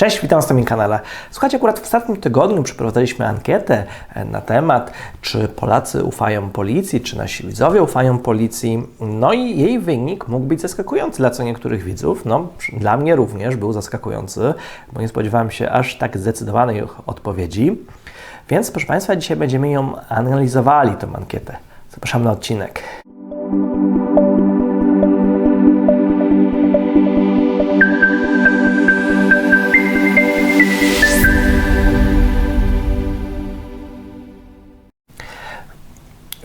Cześć, witam na moim kanale. Słuchajcie, akurat w ostatnim tygodniu przeprowadzaliśmy ankietę e, na temat, czy Polacy ufają policji, czy nasi widzowie ufają policji. No i jej wynik mógł być zaskakujący dla co niektórych widzów. No, dla mnie również był zaskakujący, bo nie spodziewałem się aż tak zdecydowanej odpowiedzi. Więc, proszę Państwa, dzisiaj będziemy ją analizowali, tą ankietę. Zapraszam na odcinek.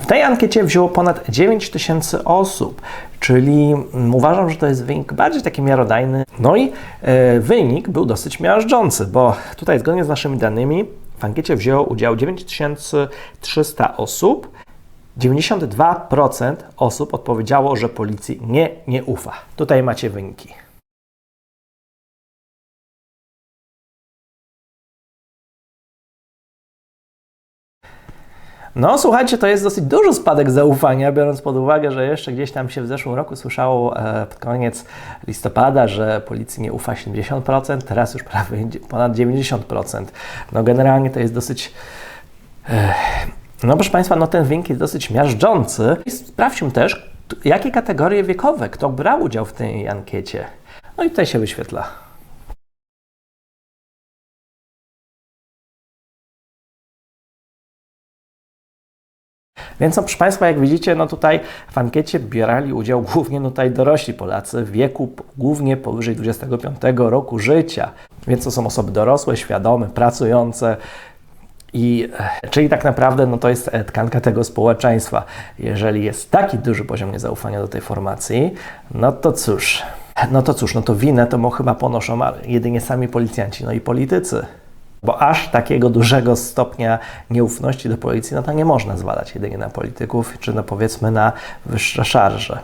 W tej ankiecie wzięło ponad 9 tysięcy osób, czyli mm, uważam, że to jest wynik bardziej taki miarodajny. No i e, wynik był dosyć miażdżący, bo tutaj zgodnie z naszymi danymi w ankiecie wzięło udział 9300 osób. 92% osób odpowiedziało, że policji nie, nie ufa. Tutaj macie wyniki. No, słuchajcie, to jest dosyć duży spadek zaufania, biorąc pod uwagę, że jeszcze gdzieś tam się w zeszłym roku słyszało e, pod koniec listopada, że policji nie ufa 70%, teraz już prawie ponad 90%. No, generalnie to jest dosyć. E, no, proszę Państwa, no ten wynik jest dosyć miażdżący. I sprawdźmy też, jakie kategorie wiekowe, kto brał udział w tej ankiecie. No i tutaj się wyświetla. Więc no, proszę Państwa, jak widzicie, no tutaj w ankiecie bierali udział głównie no tutaj dorośli Polacy w wieku głównie powyżej 25 roku życia. Więc to są osoby dorosłe, świadome, pracujące. I, e, czyli tak naprawdę no to jest tkanka tego społeczeństwa. Jeżeli jest taki duży poziom niezaufania do tej formacji, no to cóż, no to cóż, no to winę to chyba ponoszą jedynie sami policjanci, no i politycy. Bo aż takiego dużego stopnia nieufności do policji, no to nie można zwalać jedynie na polityków, czy no powiedzmy na wyższe szarże.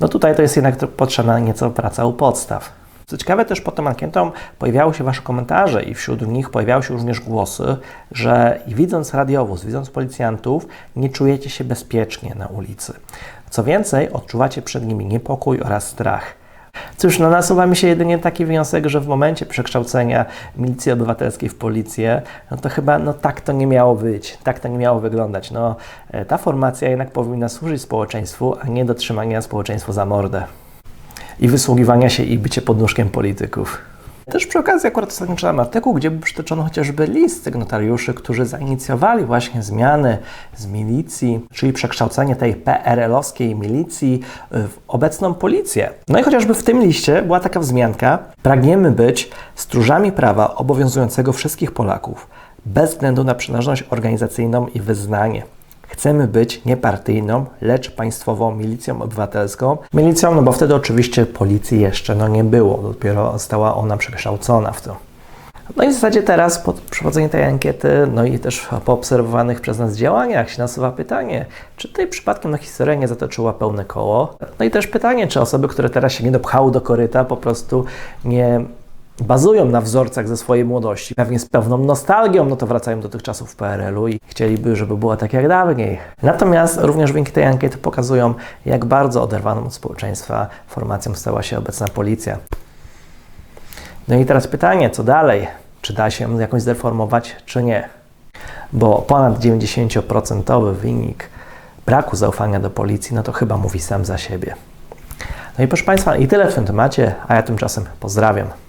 No tutaj to jest jednak potrzebna nieco praca u podstaw. Co ciekawe, też pod tą ankietą pojawiały się Wasze komentarze i wśród nich pojawiały się również głosy, że widząc radiowóz, widząc policjantów, nie czujecie się bezpiecznie na ulicy. Co więcej, odczuwacie przed nimi niepokój oraz strach. Cóż, no nasuwa mi się jedynie taki wniosek, że w momencie przekształcenia milicji obywatelskiej w policję, no to chyba no tak to nie miało być, tak to nie miało wyglądać. No, e, ta formacja jednak powinna służyć społeczeństwu, a nie do trzymania społeczeństwa za mordę i wysługiwania się i bycie podnóżkiem polityków. Też przy okazji akurat ostatnio czytałem artykuł, gdzie przytoczono chociażby list sygnatariuszy, którzy zainicjowali właśnie zmiany z milicji, czyli przekształcenie tej PRL-owskiej milicji w obecną policję. No i chociażby w tym liście była taka wzmianka, pragniemy być stróżami prawa obowiązującego wszystkich Polaków, bez względu na przynależność organizacyjną i wyznanie. Chcemy być niepartyjną, lecz państwową milicją obywatelską. Milicją, no bo wtedy oczywiście policji jeszcze no, nie było, dopiero została ona przekształcona w to. No i w zasadzie teraz po przeprowadzeniu tej ankiety, no i też po obserwowanych przez nas działaniach się nasuwa pytanie, czy tutaj przypadkiem na historia nie zatoczyła pełne koło? No i też pytanie, czy osoby, które teraz się nie dopchały do koryta, po prostu nie bazują na wzorcach ze swojej młodości. Pewnie z pewną nostalgią, no to wracają do tych czasów PRL-u i chcieliby, żeby było tak jak dawniej. Natomiast również wyniki tej ankiety pokazują, jak bardzo oderwaną od społeczeństwa formacją stała się obecna policja. No i teraz pytanie, co dalej? Czy da się jakoś zreformować, czy nie? Bo ponad 90% wynik braku zaufania do policji, no to chyba mówi sam za siebie. No i proszę Państwa, i tyle w tym temacie, a ja tymczasem pozdrawiam.